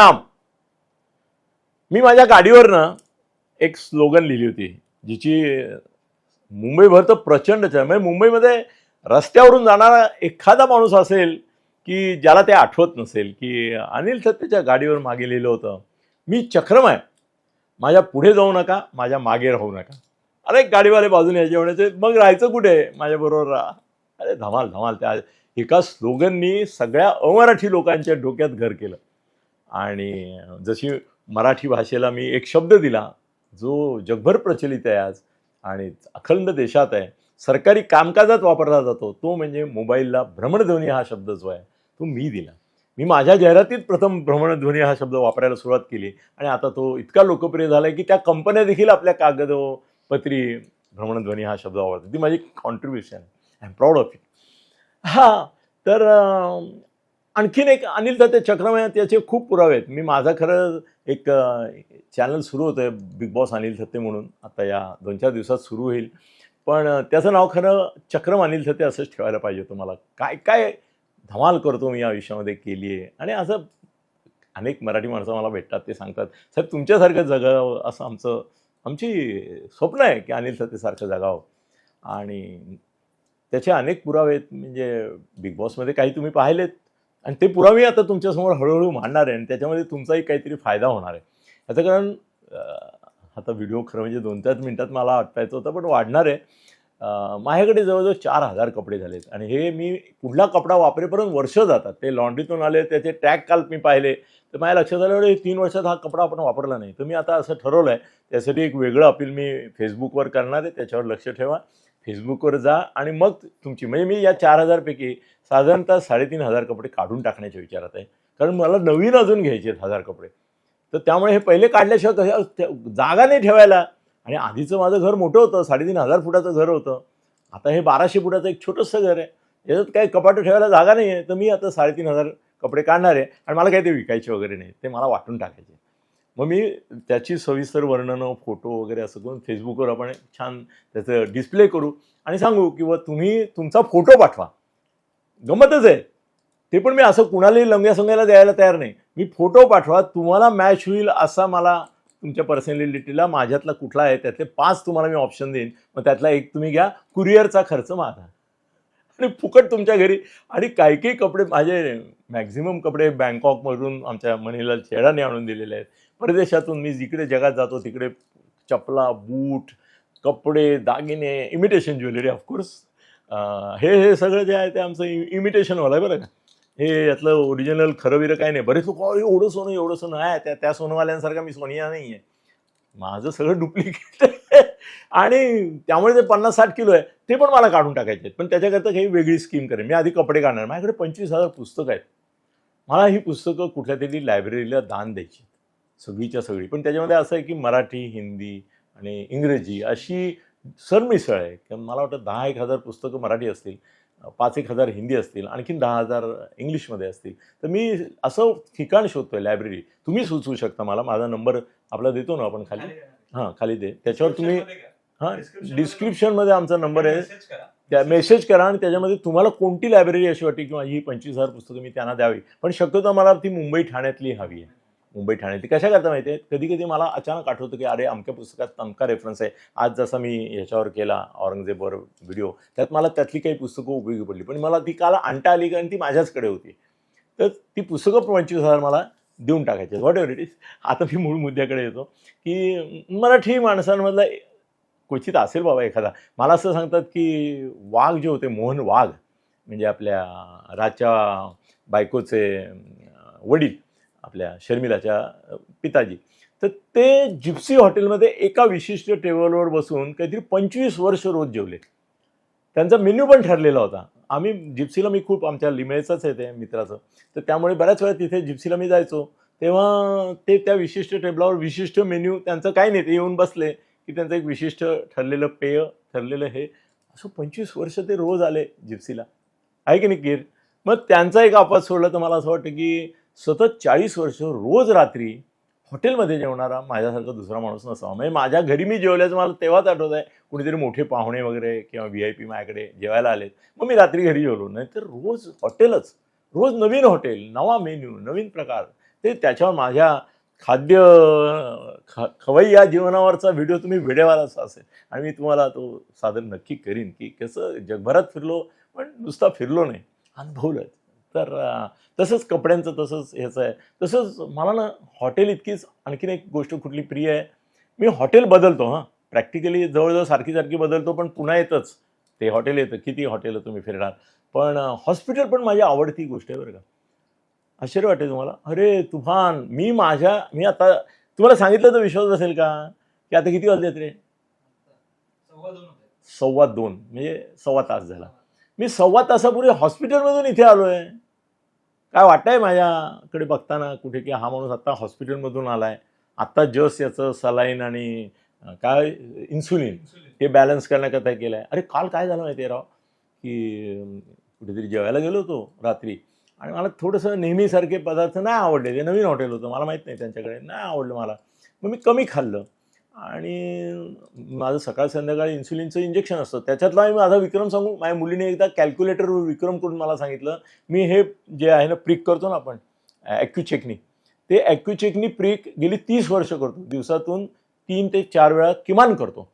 प्रणाम. मी माझ्या गाडीवरनं एक स्लोगन लिहिली होती जिची मुंबईभर तर प्रचंड म्हणजे मुंबईमध्ये रस्त्यावरून जाणारा एखादा माणूस असेल की ज्याला ते आठवत नसेल की अनिल सत्तेच्या गाडीवर मागे लिहिलं होतं मी चक्रम आहे माझ्या पुढे जाऊ नका माझ्या मागे राहू नका. अरे गाडीवाले बाजूने यायचे म्हणायचे मग राहायचं कुठे माझ्याबरोबर राहा? अरे धमाल धमाल त्या एका स्लोगननी सगळ्या अमराठी लोकांच्या डोक्यात घर केलं. आणि जशी मराठी भाषेला मी एक शब्द दिला जो जगभर प्रचलित आहे आज आणि अखंड देशात आहे सरकारी कामकाजात वापरला जातो तो म्हणजे मोबाईलला भ्रमणध्वनी हा शब्द जो आहे तो मी दिला. मी माझ्या जाहिरातीत प्रथम भ्रमणध्वनी हा शब्द वापरायला सुरुवात केली आणि आता तो इतका लोकप्रिय झाला आहे की त्या कंपन्या देखील आपल्या कागदपत्री भ्रमणध्वनी हा शब्द वापरतात. ती माझी contribution I am proud of it हां तर आणखीन एक अनिल दत्ते चक्रमय त्याचे खूप पुरावे आहेत. मी माझा खरं एक चॅनल सुरू होतं आहे बिग बॉस अनिल थत्ते म्हणून. आता या दोन चार दिवसात सुरू होईल. पण त्याचं नाव खरं चक्रम अनिल थत्ते असंच ठेवायला पाहिजे होतं मला. काय काय धमाल करतो मी या आयुष्यामध्ये केली आहे आणि असं अनेक मराठी माणसं मला भेटतात ते सांगतात साहेब तुमच्यासारखं जगावं असं आमचं आमची स्वप्न आहे की अनिल थत्तेसारखं जगावं. आणि त्याचे अनेक पुरावे आहेत. म्हणजे बिग बॉसमध्ये काही तुम्ही पाहिलेत. आणि ते पुरावे आता तुमच्यासमोर हळूहळू मांडणार आहे आणि त्याच्यामध्ये तुमचाही काहीतरी फायदा होणार आहे. याचं कारण आता व्हिडिओ खरं म्हणजे दोन चार मिनटात मला आटपायचं होतं पण वाढणार आहे. माझ्याकडे जवळजवळ चार हजार कपडे झालेत आणि हे मी कुठला कपडा वापरेपर्यंत वर्ष जातात. ते लॉन्ड्रीतून आले त्याचे टॅग काल मी पाहिले. तर माझ्या लक्षात आलं हे तीन वर्षात हा कपडा आपण वापरला नाही. तर मी आता असं ठरवलं आहे त्यासाठी एक वेगळं अपील मी फेसबुकवर करणार आहे त्याच्यावर लक्ष ठेवा. फेसबुकवर जा आणि मग तुमची म्हणजे मी या चार हजारपैकी साधारणतः साडेतीन हजार कपडे काढून टाकण्याच्या विचारात आहे. कारण मला नवीन अजून घ्यायचे आहेत हजार कपडे. तर त्यामुळे हे पहिले काढल्याशिवाय कशा त्या- जागा नाही ठेवायला. आणि आधीचं माझं घर मोठं होतं साडेतीन हजार फुटाचं घर होतं. आता हे बाराशे फुटाचं एक छोटंसं घर आहे. याच्यात काही कपाटं ठेवायला जागा नाही आहे तर मी आता साडेतीन हजार कपडे काढणार आहे. आणि मला काही ते विकायचे वगैरे नाही. ते मला वाटून टाकायचे. मग मी त्याची सविस्तर वर्णनं फोटो वगैरे असं करून फेसबुकवर आपण छान त्याचं डिस्प्ले करू आणि सांगू किंवा तुम्ही तुमचा फोटो पाठवा. गमतच आहे. ते पण मी असं कुणालाही लंग्या संग्याला द्यायला तयार नाही. मी फोटो पाठवा तुम्हाला मॅच होईल असा मला तुमच्या पर्सनॅलिटीला माझ्यातला कुठला आहे त्यातले पाच तुम्हाला मी ऑप्शन देईन. मग त्यातला एक तुम्ही घ्या कुरिअरचा खर्च माझा. आणि फुकट तुमच्या घरी. आणि काही काही कपडे माझे मॅक्झिमम कपडे बँकॉकमधून आमच्या मणिलाल छेडाने आणून दिलेले आहेत. परदेशातून मी जिकडे जगात जातो तिकडे चपला बूट कपडे दागिने इमिटेशन ज्वेलरी ऑफकोर्स हे हे सगळं जे आहे ते आमचं इमिटेशनवालं आहे बरं का. हे यातलं ओरिजिनल खरं बिरं काय नाही. बरेच लोक एवढं सोनं एवढं सोनं. आहे त्या त्या सोनवाल्यांसारखा मी सोनिया नाही आहे माझं सगळं डुप्लिकेट आहे. आणि त्यामुळे जे पन्नास साठ किलो आहे. ते पण मला काढून टाकायचे आहेत. पण त्याच्याकरता काही वेगळी स्कीम करेन. मी आधी कपडे काढणार. माझ्याकडे पंचवीस हजार पुस्तकं आहेत. मला ही पुस्तकं कुठल्या तरी लायब्ररीला दान द्यायची सगळीच्या सगळी. पण त्याच्यामध्ये असं आहे की मराठी हिंदी आणि इंग्रजी अशी सरमिसळ आहे. की मला वाटतं दहा एक हजार पुस्तकं मराठी असतील पाच एक हजार हिंदी असतील आणखीन दहा हजार इंग्लिशमध्ये असतील. तर मी असं ठिकाण शोधतोय लायब्ररी. तुम्ही सुचवू शकता मला. माझा नंबर आपला देतो ना आपण खाली? हां खाली दे. त्याच्यावर तुम्ही हां डिस्क्रिप्शनमध्ये आमचा नंबर आहे. त्या मेसेज करा आणि त्याच्यामध्ये तुम्हाला कोणती लायब्ररी अशी वाटते किंवा ही पंचवीस हजार पुस्तकं मी त्यांना द्यावी. पण शक्यतो मला ती मुंबई ठाण्यातली हवी आहे. मुंबई ठाणे. ती कशा करता माहिती आहे कधी कधी मला अचानक आठवतं की अरे अमक्या पुस्तकात अमका रेफरन्स आहे. आज जसा मी ह्याच्यावर केला औरंगजेबवर व्हिडिओ त्यात मला त्यातली काही पुस्तकं उपयोगी पडली. पण मला ती काल आणता आली कारण ती माझ्याचकडे होती. तर ती पुस्तकं पंचवीस हजार मला देऊन टाकायचे व्हॉट एव्हर इट इज आता मी मूळ मुद्द्याकडे येतो की मराठी माणसांमधला क्वचित असेल बाबा एखादा. मला असं सांगतात की वाघ जे होते मोहन वाघ म्हणजे आपल्या राजच्या बायकोचे वडील आपल्या शर्मिलाच्या पिताजी. तर ते जिप्सी हॉटेलमध्ये एका विशिष्ट टेबलवर बसून काहीतरी पंचवीस वर्ष रोज जेवले. त्यांचा मेन्यू पण ठरलेला होता. आम्ही जिप्सीला मी खूप आमच्या लिमेचाच आहे ते मित्राचं. तर त्यामुळे बऱ्याच वेळा तिथे जिप्सीला मी जायचो. तेव्हा ते त्या विशिष्ट टेबलावर विशिष्ट मेन्यू त्यांचं काही नाही ते येऊन बसले की त्यांचं एक विशिष्ट ठरलेलं पेय ठरलेलं हे. असं पंचवीस वर्ष ते रोज आले जिप्सीला. आहे की नाही कीर? मग त्यांचा एक आपात सोडला तर मला असं वाटतं की सतत चाळीस वर्ष रोज रात्री हॉटेलमध्ये जेवणारा माझ्यासारखा दुसरा माणूस नसावा. म्हणजे माझ्या घरी मी जेवल्याचं मला तेव्हाच आठवत आहे. कुणीतरी मोठे पाहुणे वगैरे किंवा व्ही आय पी माझ्याकडे जेवायला आलेत. मग मी रात्री घरी जेवलो. नाही तर रोज हॉटेलच. रोज नवीन हॉटेल नवा मेन्यू नवीन प्रकार. ते त्याच्यावर माझ्या खाद्य ख खवई या जीवनावरचा व्हिडिओ तुम्ही व्हिडिओवालाच असेल. आणि मी तुम्हाला तो सादर नक्की करीन की कसं जगभरात फिरलो पण नुसता फिरलो नाही. अनुभवलं तर तसंच कपड्यांचं तसंच ह्याचं आहे. तसंच मला ना हॉटेल इतकीच आणखीन एक गोष्ट कुठली प्रिय आहे. मी हॉटेल बदलतो हां. प्रॅक्टिकली जवळजवळ सारखी सारखी बदलतो पण पुन्हा येतच. ते हॉटेल येतं. किती हॉटेल तुम्ही फिरणार? पण हॉस्पिटल पण माझी आवडती गोष्ट आहे बरं का. आश्चर्य वाटते तुम्हाला? अरे तुफान! मी माझ्या मी आता तुम्हाला सांगितलं तर विश्वास बसेल का? की आता किती वाजलेत रे? सव्वा सव्वा दोन. म्हणजे सव्वा तास झाला. मी सव्वा तासापूर्वी हॉस्पिटलमधून इथे आलो आहे काय वाटतंय माझ्याकडे बघताना कुठे की हा माणूस आत्ता हॉस्पिटलमधून आला आहे आत्ता जस याचं सलाईन आणि काय इन्सुलिन हे बॅलन्स करण्याकरता केलं आहे अरे काल काय झालं माहिती आहे राव? की कुठेतरी जेवायला गेलो होतो रात्री. आणि मला थोडंसं नेहमीसारखे पदार्थ नाही आवडले. ते नवीन हॉटेल होतं मला माहीत नाही त्यांच्याकडे नाही आवडलं मला. मग मी कमी खाल्लं. आणि माझं सकाळ संध्याकाळी इन्सुलिनचं इंजेक्शन असतं. त्याच्यातला मी माझा विक्रम सांगू माझ्या मुलीने एकदा कॅल्क्युलेटरवर विक्रम करून मला सांगितलं. मी हे जे आहे ना प्रिक करतो ना आपण ॲक्युचेकनी ते ॲक्युचेकनी प्रिक गेली तीस वर्ष करतो. दिवसातून तीन ते चार वेळा किमान करतो.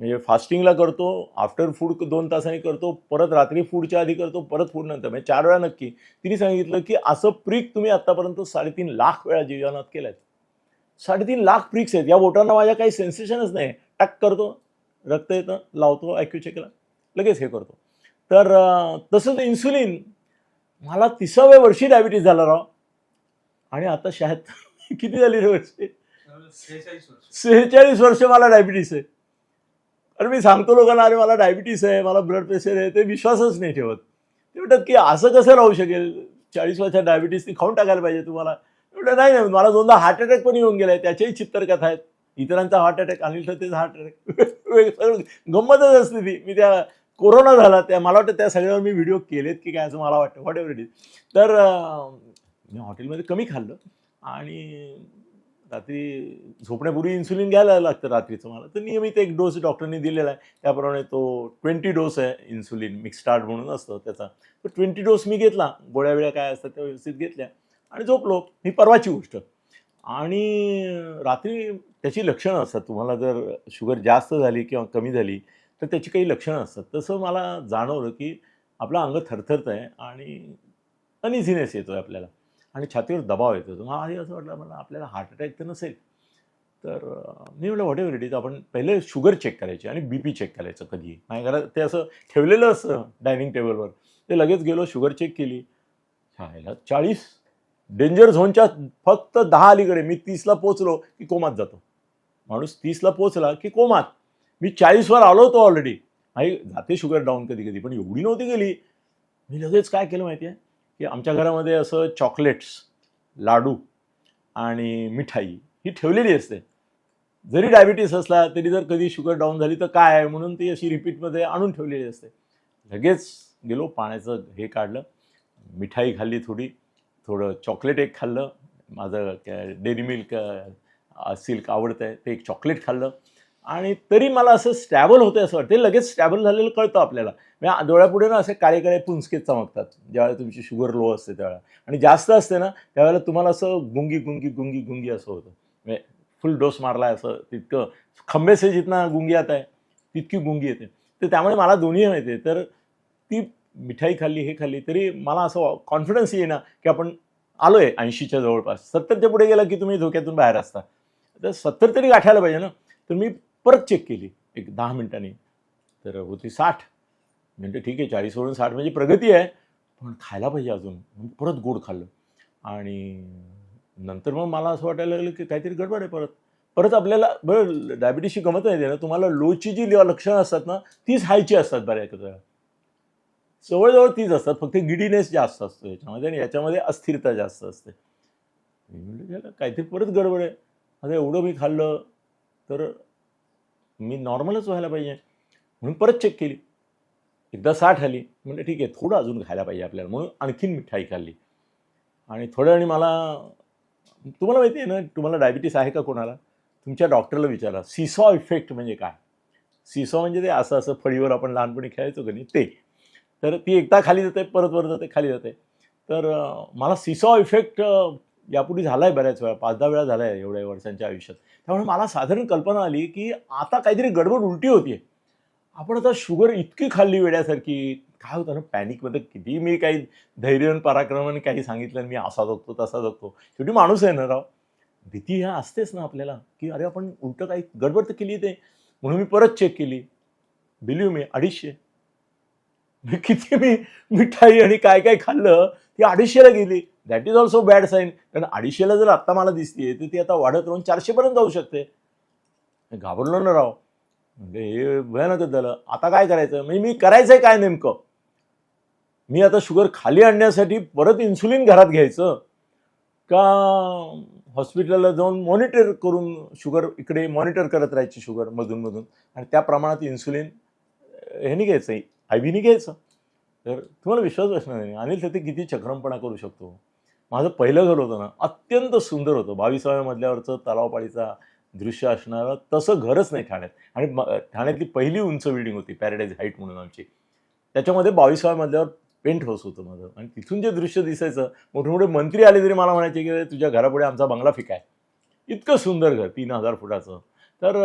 म्हणजे फास्टिंगला करतो आफ्टर फूड दोन तासांनी करतो परत रात्री फूडच्या आधी करतो परत फूड नंतर. म्हणजे चार वेळा नक्की. तिने सांगितलं की असं प्रिक तुम्ही आत्तापर्यंत साडेतीन लाख वेळा जीवनात केलं साडेतीन लाख प्रिक्स आहेत. या बोटांना माझ्या काही सेन्सेशनच नाही. टक करतो. रक्त येतं. लावतो. ॲक्युचेकला लगेच हे करतो. तर तसंच इन्सुलिन मला तिसाव्या वर्षी डायबिटीज झाला राव. आणि आता शाळेत किती झाली रे वर्षे? सेहेचाळीस वर्ष सेहेचाळीस वर्ष मला डायबिटीस आहे. अरे मी सांगतो लोकांना अरे मला डायबिटीस आहे. मला ब्लड प्रेशर आहे. ते विश्वासच नाही ठेवत. ते म्हणतात की असं कसं राहू शकेल? चाळीस वर्षात डायबिटीसनी खाऊन टाकायला पाहिजे तुम्हाला. म्हटलं नाही नाही मला दोनदा हार्ट अटॅक पण येऊन गेलाय त्याच्याही चित्तरकथा आहेत. इतरांचा हार्ट अटॅक अनिल ठरतेचा हार्ट अटॅक गंमतच असते ती. मी त्या कोरोना झाला त्या मला वाटतं त्या सगळ्यावर मी व्हिडिओ केलेत की काय असं मला वाटतं व्हॉट एव्हर इट इज तर मी हॉटेलमध्ये कमी खाल्लं आणि रात्री झोपण्यापूर्वी इन्सुलिन घ्यायला लागतं रात्रीचं मला. तर नियमित एक डोस डॉक्टरने दिलेला आहे. त्याप्रमाणे तो ट्वेंटी डोस आहे इन्सुलिन मिक्स स्टार्ट म्हणून असतं त्याचा. तर ट्वेंटी डोस मी घेतला. गोळ्या वेळ्या काय असतात त्या व्यवस्थित घेतल्या. आणि झोपलो. ही परवाची गोष्ट. आणि रात्री त्याची लक्षणं असतात. तुम्हाला जर शुगर जास्त झाली किंवा कमी झाली तर त्याची काही लक्षणं असतात. तसं मला जाणवलं की आपलं अंग थरथरत आहे आणि अनइझिनेस येतो आहे आपल्याला. आणि छातीवर दबाव येतो आहे मला आधी असं वाटलं मला आपल्याला हार्ट अटॅक तर नसेल. तर मी म्हटलं व्हॉट एव्हर इट इज आपण पहिले शुगर चेक करायची आणि बी पी चेक करायचं कधी माझ्या घरात ते असं ठेवलेलं असतं डायनिंग टेबलवर ते लगेच गेलो शुगर चेक केली. ह्याला चाळीस डेंजर झोनच्या फक्त दहा अलीकडे मी तीसला पोचलो की कोमात जातो. माणूस तीसला पोचला की कोमात. मी चाळीसवर आलो होतो ऑलरेडी आणि जाते शुगर डाऊन कधी कधी पण एवढी नव्हती गेली. मी लगेच काय केलं माहिती आहे की आमच्या घरामध्ये असं चॉकलेट्स लाडू आणि मिठाई ही ठेवलेली असते. जरी डायबिटीस असला तरी जर कधी शुगर डाऊन झाली तर काय आहे म्हणून ती अशी रिपीटमध्ये आणून ठेवलेली असते. लगेच गेलो पाण्याचं हे काढलं. मिठाई खाल्ली थोडी. थोडं चॉकलेट एक खाल्लं. माझं डेअरी मिल्क सिल्क आवडतं आहे ते एक चॉकलेट खाल्लं. आणि तरी मला असं स्टॅबल होतं असं वाटतं लगेच स्टॅबल झालेलं कळतं आपल्याला. म्हणजे डोळ्यापुढे ना असे काळे काळे पुंजकेत चमकतात. ज्यावेळेला तुमची शुगर लो असते त्यावेळेला. आणि जास्त असते ना त्यावेळेला तुम्हाला असं गुंगी गुंगी गुंगी गुंगी असं होतं. म्हणजे फुल डोस मारला असं तितकं. खंबेसे जितना गुंगी आता आहे तितकी गुंगी येते. तर त्यामुळे मला दोन्ही माहिती आहे. तर ती मिठाई खाल्ली हे खाल्ली तरी मला असं कॉन्फिडन्स येईना की आपण आलो आहे ऐंशीच्या जवळपास. सत्तरच्या पुढे गेला की तुम्ही धोक्यातून बाहेर असता. तर सत्तर तरी गाठायला पाहिजे ना. तर मी परत चेक केली. एक दहा मिनिटांनी. तर होती साठ. म्हणजे ठीक आहे चाळीसवरून साठ म्हणजे प्रगती आहे. पण खायला पाहिजे अजून. परत गोड खाल्लं. आणि नंतर मग मला असं वाटायला लागलं की काहीतरी गडबड आहे परत. परत आपल्याला बरं डायबिटीसची गमत नाही ना तुम्हाला लोची जी लक्षणं असतात ना तीच हायची असतात बऱ्याच वेळा. जवळजवळ तीच असतात. फक्त गिडीनेस जास्त असतो याच्यामध्ये आणि याच्यामध्ये अस्थिरता जास्त असते. मी काहीतरी परत गडबड आहे. आता एवढं मी खाल्लं तर मी नॉर्मलच व्हायला पाहिजे. म्हणून परत चेक केली. एकदा साठ आली. म्हणजे ठीक आहे थोडं अजून खायला पाहिजे आपल्याला. म्हणून आणखीन मिठाई खाल्ली. आणि थोड्या वेळी मला तुम्हाला माहिती आहे ना तुम्हाला डायबिटीस आहे का कोणाला? तुमच्या डॉक्टरला विचारा. सिसॉ इफेक्ट म्हणजे काय? सिसॉ म्हणजे ते असं असं फळीवर आपण लहानपणी खेळायचो का नाही? ते. तर ती एकदा खाली जाते परत परत जाते खाली जाते. तर मला सिसॉ इफेक्ट यापूर्वी झाला आहे बऱ्याच वेळा पाच दहा वेळा झाला आहे एवढ्या वर्षांच्या आयुष्यात. त्यामुळे मला साधारण कल्पना आली की आता काहीतरी गडबड उलटी होतीये. आपण आता शुगर इतकी खाल्ली वेड्यासारखी काय होतं ना पॅनिकमध्ये किती मी काही धैर्य पराक्रमाने काही सांगितलं आणि मी असा जगतो तसा जगतो. शेवटी माणूस आहे ना राव. भीती ह्या असतेच ना आपल्याला की अरे आपण उलटं काही गडबड तर केली ते. म्हणून मी परत चेक केली. बिलीव मी अडीचशे. किती मी मिठाई आणि काय काय खाल्लं ती अडीचशेला गेली. That is also bad sign कारण अडीचशेला जर आत्ता मला दिसते तर ती आता वाढत राहून चारशेपर्यंत जाऊ शकते. घाबरलो ना राव. म्हणजे हे भयानकच झालं. आता काय करायचं? म्हणजे मी करायचंय काय नेमकं? मी आता शुगर खाली आणण्यासाठी परत इन्सुलिन घरात घ्यायचं. का हॉस्पिटलला जाऊन मॉनिटर करून शुगर इकडे मॉनिटर करत राहायची शुगर मधून मधून? आणि त्या प्रमाणात इन्सुलिन ह्यानी घ्यायचं आय बीने घ्यायचं. तर तुम्हाला विश्वास बसणार नाही. अनिल ते किती चक्रमपणा करू शकतो. माझं पहिलं घर होतं ना अत्यंत सुंदर होतं. बावीसाव्या मधल्यावरचं तलावपाळीचा दृश्य असणारं तसं घरच नाही ठाण्यात. आणि ठाण्यातली पहिली उंच बिल्डिंग होती पॅराडाईज हाईट म्हणून आमची. त्याच्यामध्ये बावीसाव्या मधल्यावर पेंट हाऊस होतं माझं. आणि तिथून जे दृश्य दिसायचं मोठे मोठे मंत्री आले तरी मला म्हणायचे की तुझ्या घरापुढे आमचा बंगला फिकाय. आहे इतकं सुंदर घर तीन हजार फुटाचं. तर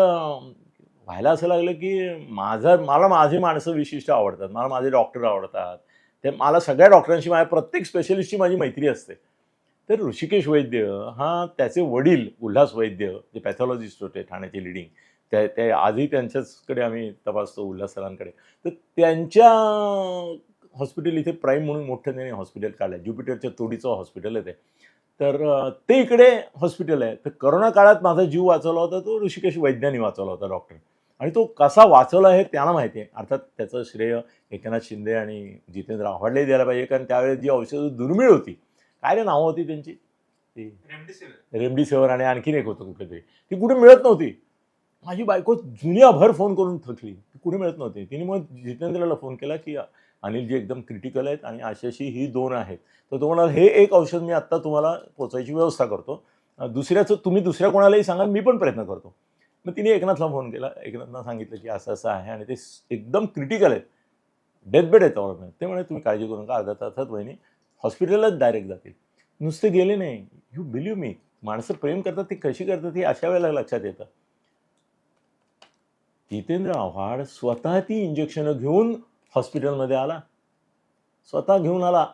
व्हायला असं लागलं की माझं मला माझी माणसं विशिष्ट आवडतात. मला माझे डॉक्टर आवडतात. ते मला सगळ्या डॉक्टरांशी माझ्या प्रत्येक स्पेशलिस्टची माझी मैत्री असते. तर ऋषिकेश वैद्य हा त्याचे वडील उल्हास वैद्य जे पॅथॉलॉजिस्ट होते ठाण्याचे लिडिंग त्या ते आजही त्यांच्याचकडे आम्ही तपासतो उल्हास सरांकडे. तर त्यांच्या हॉस्पिटल इथे प्राईम म्हणून मोठं त्याने हॉस्पिटल काढलं आहे ज्युपिटरच्या तोडीचं हॉस्पिटल आहे ते. तर ते इकडे हॉस्पिटल आहे. तर करोना काळात माझा जीव वाचवला होता तो ऋषिकेश वैद्यांनी वाचवला होता डॉक्टर आणि तो कसा वाचवला हे त्याला माहिती आहे. अर्थात त्याचं श्रेय एकनाथ शिंदे आणि जितेंद्र आव्हाडलाही द्यायला पाहिजे कारण त्यावेळेस जी औषधं दुर्मिळ होती. काय रे नावं होती त्यांची? ती रेमडेसिवीर रेमडेसिवीर आणि आणखीन एक होतं कुठे तरी ती कुठे मिळत नव्हती. माझी बायको जुनियाभर फोन करून थकली. ती कुठे मिळत नव्हती. तिने मग जितेंद्रला फोन केला की अनिलजी एकदम क्रिटिकल आहेत आणि अशी ही दोन आहेत. तर तो म्हणाला हे एक औषध मी आत्ता तुम्हाला पोचायची व्यवस्था करतो. दुसऱ्याचं तुम्ही दुसऱ्या कोणालाही सांगा मी पण प्रयत्न करतो. मग तिने एकनाथला फोन केला. एकनाथना सांगितलं की असं असं आहे आणि ते एकदम क्रिटिकल आहेत. डेथ बेड आहेत ऑर्डर ते म्हणे तुम्ही काळजी करू नका अर्धा तासात वहिनी हॉस्पिटललाच डायरेक्ट जातील. नुसते गेले नाही. यू बिलीव्ह मी माणसं प्रेम करतात ती कशी करतात हे अशा वेळेला लक्षात येतं. जितेंद्र आव्हाड स्वतः ती इंजेक्शनं घेऊन हॉस्पिटलमध्ये आला. स्वतः घेऊन आला.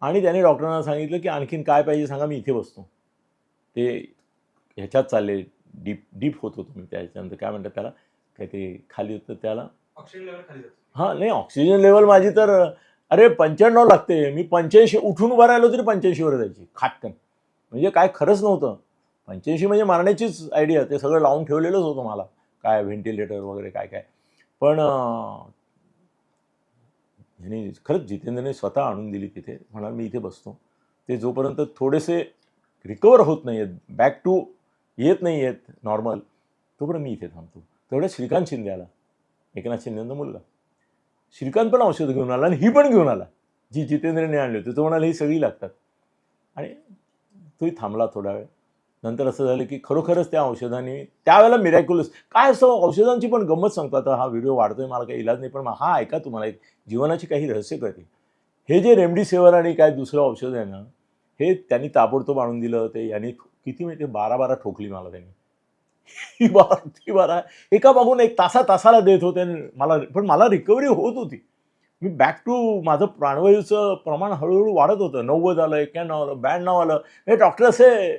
आणि त्याने डॉक्टरांना सांगितलं की आणखीन काय पाहिजे सांगा मी इथे बसतो. ते ह्याच्यात चालले. डीप डीप होत होतो मी त्याच्यानंतर. काय म्हणतात त्याला? काय ते खाली होतं त्याला. ऑक्सिजन लेवल खाली जातो. हां नाही ऑक्सिजन लेवल माझी तर अरे पंच्याण्णव लागते. मी पंच्याऐंशी उठून उभा राहिलो तरी पंच्याऐंशीवर जायची खाटकन म्हणजे काय खरंच नव्हतं. पंच्याऐंशी म्हणजे मारण्याचीच आयडिया ते सगळं लावून ठेवलेलंच होतं मला. काय व्हेंटिलेटर वगैरे काय काय. पण ह्याने खरंच जितेंद्रने स्वतः आणून दिली तिथे. म्हणाल मी इथे बसतो. ते जोपर्यंत थोडेसे रिकवर होत नाही आहेत बॅक टू येत नाही आहेत नॉर्मल तोपर्यंत मी इथे थांबतो. तेवढ्या श्रीकांत शिंदे आला. एकनाथ शिंदेचा मुलगा. श्रीकांत पण औषधं घेऊन आला आणि ही पण घेऊन आला. जी जितेंद्रने आणली होती तो म्हणाला ही सगळी लागतात. आणि तोही थांबला थोडा वेळ. नंतर असं झालं की खरोखरच त्या औषधांनी त्यावेळेला मिरॅक्युलस काय असतं औषधांची पण गंमत सांगतो. आता हा व्हिडिओ वाढतोय मला काही इलाज नाही पण हा ऐका तुम्हाला. एक जीवनाची काही रहस्य कळतील. हे जे रेमडेसिवीर आणि काय दुसरं औषध आहे ना हे त्यांनी ताबडतोब आणून दिलं ते यांनी किती माहिती बारा बारा ठोकली मला त्यांनी. ही बारा ती बारा. एका मागून एक तासा तासाला देत होते आणि मला पण मला रिकव्हरी होत होती. मी बॅक टू माझं प्राणवायूचं प्रमाण हळूहळू वाढत होतं. नव्वद आलं एक्क्याण्णव आलं ब्याण्णव आलं. हे डॉक्टर असे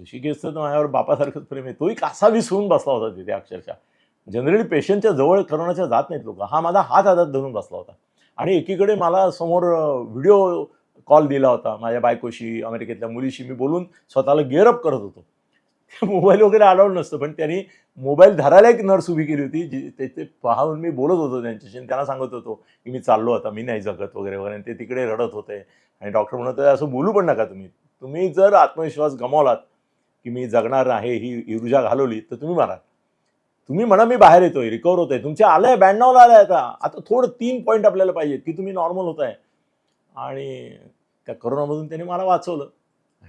ऋषिकेशचं तर माझ्यावर बापासारखंच प्रेम आहे. तोही कासा विसरून बसला होता तिथे अक्षरशः. जनरली पेशंटच्या जवळ करोनाच्या जात नाहीत लोक. हा माझा हात हातात धरून बसला होता. आणि एकीकडे मला समोर व्हिडिओ कॉल दिला होता माझ्या बायकोशी अमेरिकेतल्या मुलीशी. मी बोलून स्वतःला गेअरअप करत होतो. मोबाईल वगैरे अलाउड नसतं पण त्यांनी मोबाईल धरायला एक नर्स उभी केली होती जी ते ते पाहून मी बोलत होतो त्यांच्याशी आणि त्यांना सांगत होतो की मी चाललो आता मी नाही जगत वगैरे वगैरे. आणि ते तिकडे रडत होते. आणि डॉक्टर म्हणत होते असं बोलू पण नका तुम्ही. तुम्ही जर आत्मविश्वास गमावलात की मी जगणार आहे ही ऊर्जा घालवली तर तुम्ही मारा. तुम्ही म्हणा मी बाहेर येतोय रिकवर होतोय. तुमचे आलंय ब्याण्णवला आलंय आता. आता थोडं तीन पॉईंट आपल्याला पाहिजेत की तुम्ही नॉर्मल होत आहे आणि त्या करोनामधून त्याने मला वाचवलं.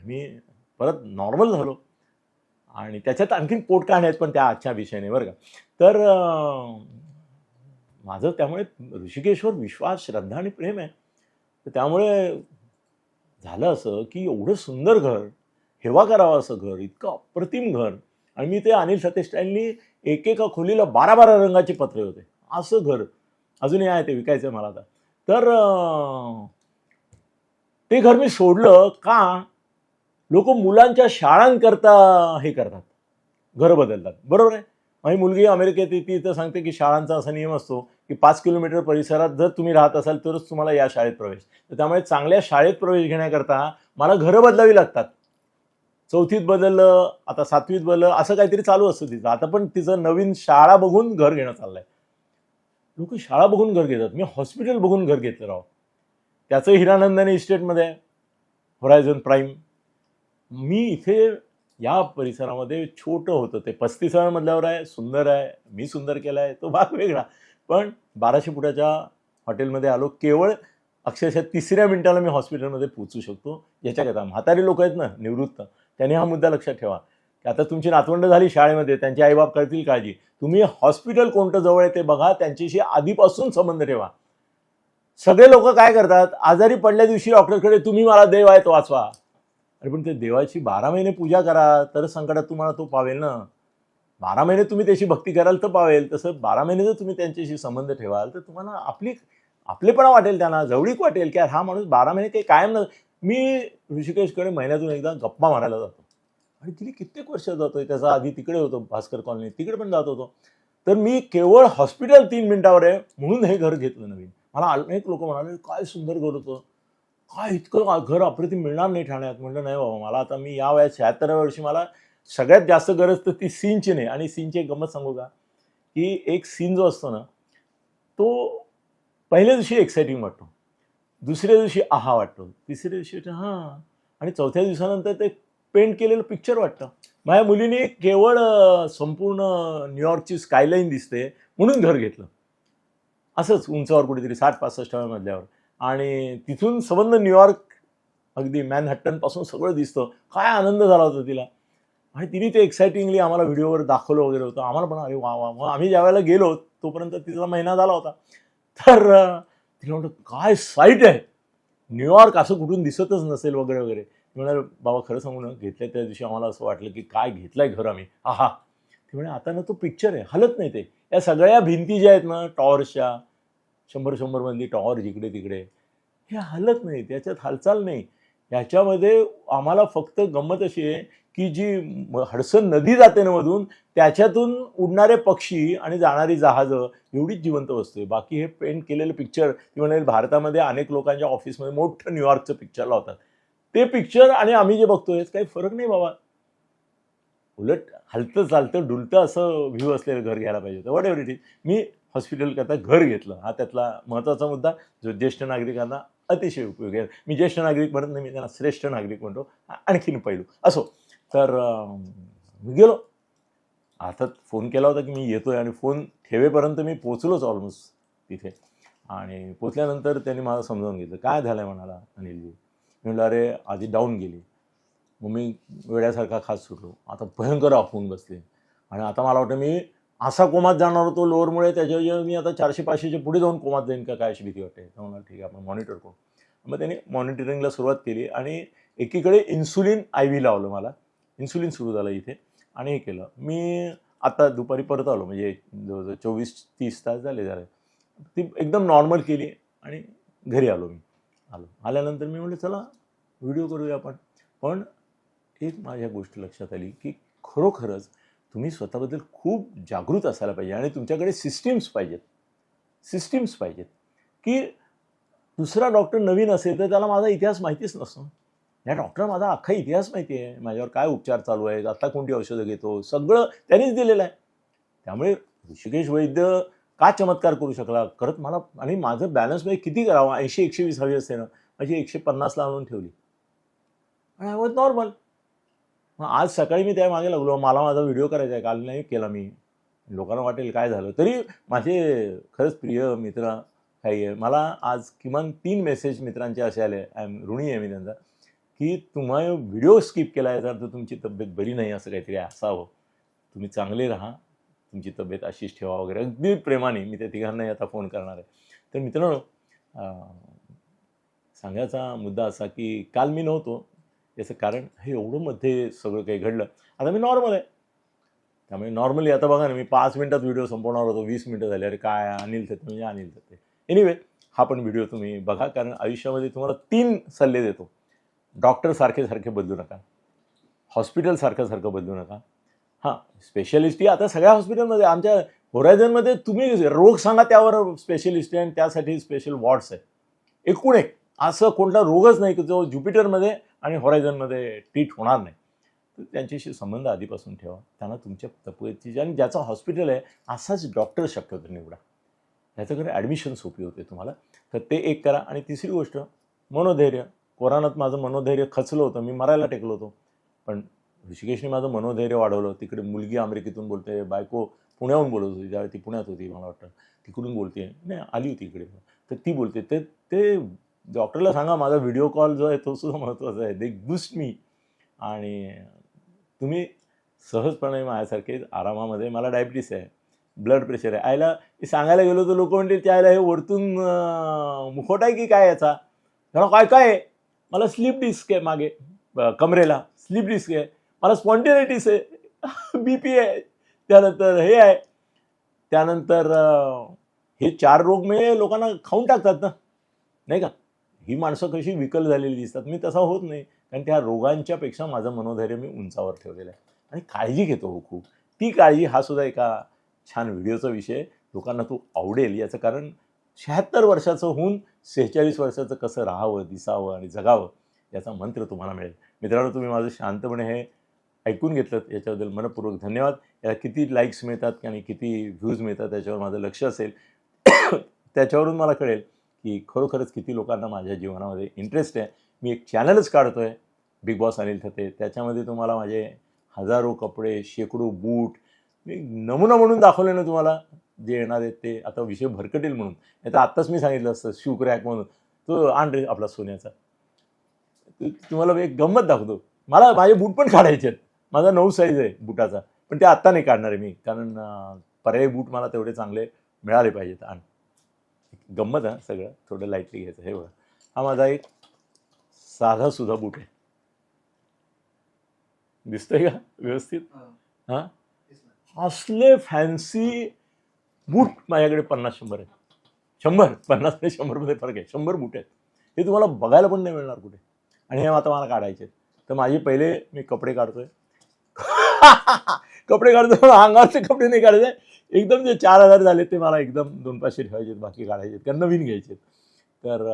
मी परत नॉर्मल झालो. आणि त्याच्यात आणखीन पोटकाण आहेत पण त्या आजच्या विषयाने बरं का. तर माझं त्यामुळे ऋषिकेशवर विश्वास श्रद्धा आणि प्रेम आहे. तर त्यामुळे झालं असं की एवढं सुंदर घर हेवा करावं असं घर इतकं अप्रतिम घर. आणि मी ते अनिल सतेश स्टॅननी एकेका खोलीला बारा बारा रंगाचे पत्रे होते. असं घर. अजूनही आहे ते विकायचं आहे मला आता. तर ते घर मी सोडलं का? लोक मुलांच्या शाळांकरता हे करतात. घरं बदलतात. बरोबर आहे? माझी मुलगी अमेरिकेत येते तर सांगते की शाळांचा असा नियम असतो की पाच किलोमीटर परिसरात जर तुम्ही राहत असाल तरच तुम्हाला या शाळेत प्रवेश. तर त्यामुळे चांगल्या शाळेत प्रवेश घेण्याकरता मला घरं बदलावी लागतात. चौथीत बदललं आता सातवीत बदललं असं काहीतरी चालू असतं तिचं. आता पण तिचं नवीन शाळा बघून घर घेणं चाललंय. लोक शाळा बघून घर घेतात. मी हॉस्पिटल बघून घर घेतलं राव. त्याचं हिरानंदाने इस्टेटमध्ये आहे होरायझन प्राईम मी इथे या परिसरामध्ये छोटं होतं. ते पस्तीसाव्या मधल्यावर आहे सुंदर आहे मी सुंदर केला आहे तो भाग वेगळा. पण बाराशे फुटाच्या हॉटेलमध्ये आलो केवळ अक्षरशः तिसऱ्या मिनिटाला मी हॉस्पिटलमध्ये पोचू शकतो. याच्याकरता म्हातारी लोक आहेत ना निवृत्त. त्यांनी हा मुद्दा लक्षात ठेवा. की आता तुमची नातवंड झाली शाळेमध्ये त्यांचे आईबाप करतील काळजी. तुम्ही हॉस्पिटल कोणतं जवळ आहे ते बघा त्यांच्याशी आधीपासून संबंध ठेवा. सगळे लोक काय करतात? आजारी पडल्या दिवशी डॉक्टरकडे तुम्ही मला देव आहे तो वाचवा. अरे पण ते देवाची बारा महिने पूजा करा तर संकटात तुम्हाला तो पावेल ना. बारा महिने तुम्ही त्याची भक्ती कराल तर पावेल. तसं बारा महिने जर तुम्ही त्यांच्याशी संबंध ठेवाल तर तुम्हाला आपली आपलेपणा वाटेल त्यांना जवळीक वाटेल की हा माणूस बारा महिने काही कायम न मी ऋषिकेशकडे महिन्यातून एकदा गप्पा मारायला जातो. आणि तिने कित्येक वर्ष जातोय त्याचा आधी तिकडे होतो भास्कर कॉलनी तिकडे पण जात होतो. तर मी केवळ हॉस्पिटल तीन मिनिटावर आहे म्हणून हे घर घेतलं नवीन. मला अनेक लोक म्हणाले काय सुंदर घर होतं. काय इतकं घर अप्रतिम मिळणार नाही ठाण्यात. म्हणलं नाही बाबा मला आता मी या वयात शहात्तराव्या वर्षी मला सगळ्यात जास्त गरज तर ती सीनची नाही. आणि सीनची एक गंमत सांगू का? की एक सीन जो असतो ना तो पहिल्या दिवशी एक्साइटिंग वाटतो. दुसऱ्या दिवशी आहा वाटतो. तिसऱ्या दिवशी हां. आणि चौथ्या दिवसानंतर ते पेंट केलेलं पिक्चर वाटतं. माझ्या मुलीने केवळ संपूर्ण न्यूयॉर्कची स्कायलाईन दिसते म्हणून घर घेतलं. असंच उंचावर कुठेतरी साठ पासष्टाव्या मधल्यावर. आणि तिथून संबंध न्यूयॉर्क अगदी मॅनहट्टनपासून सगळं दिसतं. काय आनंद झाला होता तिला. आणि तिने ते एक्साइटिंगली आम्हाला व्हिडिओवर दाखवलं वगैरे होतं. आम्हाला पण अरे वा वा मग आम्ही ज्या वेळेला गेलो तोपर्यंत तिचा महिना झाला होता. तर तिला म्हटलं काय साईट आहे? न्यूयॉर्क असं कुठून दिसतच नसेल वगैरे वगैरे. म्हणाल बाबा खरं सांगू ना घेतल्या त्या दिवशी आम्हाला असं वाटलं की काय घेतलंय घर आम्ही. आहा ते म्हणे आता ना तो पिक्चर आहे हलत नाही ते. या सगळ्या भिंती ज्या आहेत ना टॉवर्सच्या शंभर शंभर मधली टॉवर जिकडे तिकडे हे हलत नाही त्याच्यात हालचाल नाही. याच्यामध्ये आम्हाला फक्त गंमत अशी आहे की जी हडसन नदी जाते ना मधून त्याच्यातून उडणारे पक्षी आणि जाणारी जहाजं एवढीच जिवंत वस्तू आहे. बाकी हे पेंट केलेलं पिक्चर ती म्हणेल भारतामध्ये अनेक लोकांच्या ऑफिसमध्ये मोठं न्यूयॉर्कचं पिक्चर लावतात. ते पिक्चर आणि आम्ही जे बघतोय काही फरक नाही बाबा. उलट हलतं चालतं डुलतं असं व्ह्यू असलेलं घर घ्यायला पाहिजे होतं. वॉट एव्हर इट इज मी हॉस्पिटल करता घर घेतलं. हा त्यातला महत्त्वाचा मुद्दा जो ज्येष्ठ नागरिकांना अतिशय उपयोगी आहे. मी ज्येष्ठ नागरिक म्हणत नाही मी त्यांना श्रेष्ठ नागरिक म्हणतो. आणखीन पैलू. असो. तर मी गेलो. आता फोन केला होता की मी येतो आहे आणि फोन ठेवेपर्यंत मी पोचलोच ऑलमोस्ट तिथे. आणि पोचल्यानंतर त्यांनी मला समजावून घेतलं. काय झालं आहे म्हणाला अनिलजी. मी म्हटलं अरे आधी डाऊन गेली. मग मी वेड्यासारखा खास सुटलो. आता भयंकर आफून बसले. आणि आता मला वाटतं मी असा कोमात जाणार होतो लोअरमुळे त्याच्यावर मी आता चारशे पाचशेच्या पुढे जाऊन कोमात जाईन का काय अशी भीती वाटते. तर म्हणलं ठीक आहे आपण मॉनिटर करू. मग त्यांनी मॉनिटरिंगला सुरुवात केली आणि एकीकडे इन्सुलिन आय व्ही लावलं मला. इन्सुलिन सुरू झालं इथे आणि हे केलं. मी आता दुपारी परत आलो म्हणजे जवळजवळ चोवीस तीस तास झाले झाले. ती एकदम नॉर्मल केली आणि घरी आलो मी. आलो. आल्यानंतर मी म्हटलं चला व्हिडिओ करूया आपण. पण हीच माझ्या गोष्ट लक्षात आली की खरोखरच तुम्ही स्वतःबद्दल खूप जागृत असायला पाहिजे आणि तुमच्याकडे सिस्टीम्स पाहिजेत. सिस्टीम्स पाहिजेत. की दुसरा डॉक्टर नवीन असेल तर त्याला माझा इतिहास माहितीच नसतो. या डॉक्टर माझा अख्खा इतिहास माहिती आहे. माझ्यावर काय उपचार चालू आहेत आत्ता कोणती औषधं घेतो सगळं त्यांनीच दिलेलं आहे. त्यामुळे ऋषिकेश वैद्य का चमत्कार करू शकला? करत मला आणि माझं बॅलन्समध्ये म्हणजे किती करावं? ऐंशी एकशे वीस हवी असते ना. माझी एकशे पन्नासला आणून ठेवली. आणि आय वॉज नॉर्मल मग आज सकाळी मी त्या मागे लागलो. मला माझा व्हिडिओ करायचा आहे. काल नाही केला मी. लोकांना वाटेल काय झालं. तरी माझे खरंच प्रिय मित्र काही आहे. मला आज किमान तीन मेसेज मित्रांचे असे आले. आय एम ऋणी आहे मी त्यांचा. की तुम्हा व्हिडिओ स्किप केला याचा अर्थ तुमची तब्येत बरी नाही असं काहीतरी असावं. तुम्ही चांगले राहा. तुमची तब्येत अशीच ठेवा वगैरे. अगदी प्रेमाने मी त्या तिघांनाही आता फोन करणार आहे. तर मित्रांनो सांगायचा मुद्दा असा की काल मी नव्हतो. याचं कारण हे एवढं मध्ये सगळं काही घडलं. आता मी नॉर्मल आहे. त्यामुळे नॉर्मली आता बघा ना मी पाच मिनिटात व्हिडिओ संपवणार होतो वीस मिनटं झाले. अरे काय अनिल थत्ते म्हणजे अनिल थत्ते एनिवे हा पण व्हिडिओ तुम्ही बघा कारण आयुष्यामध्ये तुम्हाला तीन सल्ले देतो. डॉक्टर सारखे सारखे बदलू नका. हॉस्पिटल सारखं सारखं बदलू नका. हां स्पेशलिस्ट ही आता सगळ्या हॉस्पिटलमध्ये आमच्या होरायझनमध्ये तुम्ही रोग सांगा त्यावर स्पेशलिस्ट आहे आणि त्यासाठी स्पेशल वॉर्ड्स आहे. एकूण एक. असं कोणता रोगच नाही की जो ज्युपिटरमध्ये आणि होरायझनमध्ये ट्रीट होणार नाही. तर त्यांच्याशी संबंध आधीपासून ठेवा. त्यांना तुमच्या तब्येतीची आणि ज्याचं हॉस्पिटल आहे असाच डॉक्टर शक्यतो निवडा. ह्याच्याकडे ॲडमिशन सोपी होते तुम्हाला. तर ते एक करा. आणि तिसरी गोष्ट मनोधैर्य. कोरोनात माझं मनोधैर्य खचलं होतं. मी मरायला टेकलो होतो. पण ऋषिकेशने माझं मनोधैर्य वाढवलं. तिकडे मुलगी अमेरिकेतून बोलते बायको पुण्याहून बोलत होती. त्यावेळी ती पुण्यात होती मला वाटतं. तिकडून बोलते. नाही आली होती इकडे. तर ती बोलते. ते ते डॉक्टरला सांगा माझा व्हिडिओ कॉल जो आहे तो सुद्धा महत्त्वाचा आहे. दे बुस्ट मी आणि तुम्ही सहजपणे माझ्यासारखे आरामामध्ये मला डायबिटीस आहे ब्लड प्रेशर आहे. आयला सांगायला गेलो तर लोक म्हणतील त्याला हे वरतून मुखोट आहे की काय याचा? त्याला काय काय आहे? मला स्लीप डिस्क आहे मागे कमरेला स्लीप डिस्क आहे. मला स्पॉन्टेनायटिस आहे बी पी आहे त्यानंतर हे आहे. त्यानंतर हे चार रोग म्हणजे लोकांना खाऊन टाकतात ना नाही का? ही माणसं कशी विकल झालेली दिसतात. मी तसा होत नाही. कारण त्या रोगांच्यापेक्षा माझं मनोधैर्य मी उंचावर ठेवलेलं आहे. आणि काळजी घेतो हो खूप. ती काळजी हा सुद्धा एका छान व्हिडिओचा विषय लोकांना तो आवडेल. याचं कारण शहात्तर वर्षाचं होऊन सेहेचाळीस वर्षाचं कसं राहावं दिसावं आणि जगावं याचा मंत्र तुम्हाला मिळेल. मित्रांनो तुम्ही माझं शांतपणे हे ऐकून घेतलं याच्याबद्दल मनपूर्वक धन्यवाद. याला किती लाईक्स मिळतात आणि किती व्ह्यूज मिळतात त्याच्यावर माझं लक्ष असेल. त्याच्यावरून मला कळेल. की खरोखरच किती लोकांना माझ्या जीवनामध्ये इंटरेस्ट आहे. मी एक चॅनलच काढतो आहे बिग बॉस अनिल थते. त्याच्यामध्ये तुम्हाला माझे हजारो कपडे शेकडो बूट मी नमुना म्हणून दाखवले ना तुम्हाला जे येणार आहेत ते. आता विषय भरकटेल म्हणून. नाही तर आत्ताच मी सांगितलं असतं शू क्रॅक म्हणून. तो आण रे आपला सोन्याचा. तुम्हाला एक गंमत दाखवतो. मला माझे बूट पण काढायचे आहेत. माझा नऊ साईज आहे बुटाचा. पण ते आत्ता नाही काढणार आहे मी. कारण पर्यायी बूट मला तेवढे चांगले मिळाले पाहिजेत आण. गंमत आहे सगळं थोडं लाईटली घ्यायचं. हे बघा. हा माझा एक साधा सुद्धा बूट आहे. दिसतंय का? व्यवस्थित? हां. असले फॅन्सी बूट माझ्याकडे पन्नास शंभर आहेत. शंभर पन्नास आणि शंभरमध्ये फरक आहे. शंभर बूट आहेत. हे तुम्हाला बघायला पण नाही मिळणार कुठे. आणि हे आता मला काढायचे आहेत. तर माझे पहिले मी कपडे काढतोय. कपडे काढतो अंगावरचे कपडे नाही काढायचे. एकदम जे चार हजार झाले ते मला एकदम दोन पाचशे ठेवायचे बाकी काढायचे कारण नवीन घ्यायचे तर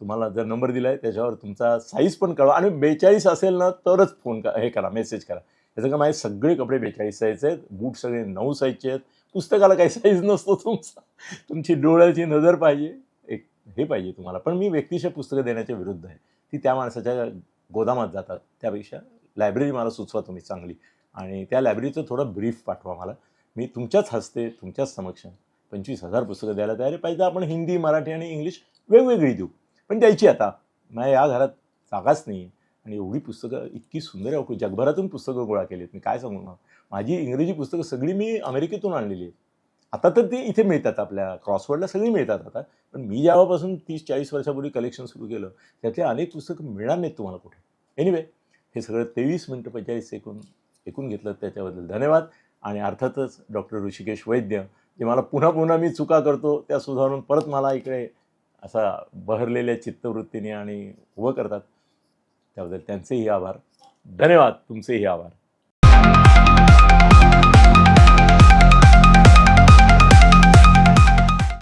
तुम्हाला जर नंबर दिला आहे त्याच्यावर तुमचा साईज पण कळवा. आणि बेचाळीस असेल ना तरच फोन हे करा मेसेज करा. त्याचं का माझे सगळे कपडे बेचाळीस साईजचे आहेत बूट सगळे नऊ साईजचे आहेत. पुस्तकाला काही साईज नसतो तुमचा. तुमची डोळ्याची नजर पाहिजे. एक हे पाहिजे तुम्हाला. पण मी व्यक्तिशः पुस्तकं देण्याच्या विरुद्ध आहे. ती त्या माणसाच्या गोदामात जातात. त्यापेक्षा लायब्ररी मला सुचवा तुम्ही चांगली. आणि त्या लायब्ररीचं थोडं ब्रीफ पाठवा मला. मी तुमच्याच हस्ते तुमच्याच समक्ष पंचवीस हजार पुस्तकं द्यायला तयार आहे. पाहिजे आपण हिंदी मराठी आणि इंग्लिश वेगवेगळी देऊ. पण द्यायची आता. माझ्या या घरात जागाच नाही आहे आणि एवढी पुस्तकं इतकी सुंदर आहे. जगभरातून पुस्तकं गोळा केली आहेत मी काय सांगू ना माझी इंग्रजी पुस्तकं सगळी मी अमेरिकेतून आणलेली आहेत. आता तर ती इथे मिळतात. आपल्या क्रॉसवर्डला सगळी मिळतात आता. पण मी जेव्हापासून तीस चाळीस वर्षापूर्वी कलेक्शन सुरू केलं त्यातले अनेक पुस्तकं मिळणार नाहीत तुम्हाला कुठे. एनिवे हे सगळं तेवीस मिनटं पंचेचाळीस सेकंद ऐकून घेतलं त्याच्याबद्दल धन्यवाद. आणि अर्थातच डॉक्टर ऋषिकेश वैद्य जे मला पुन्हा पुन्हा मी चुका करतो त्या सुधारून परत मला इकडे असा बहरलेल्या चित्तवृत्तीने आणि उभं करतात. त्याबद्दल त्यांचेही आभार. धन्यवाद. तुमचेही आभार.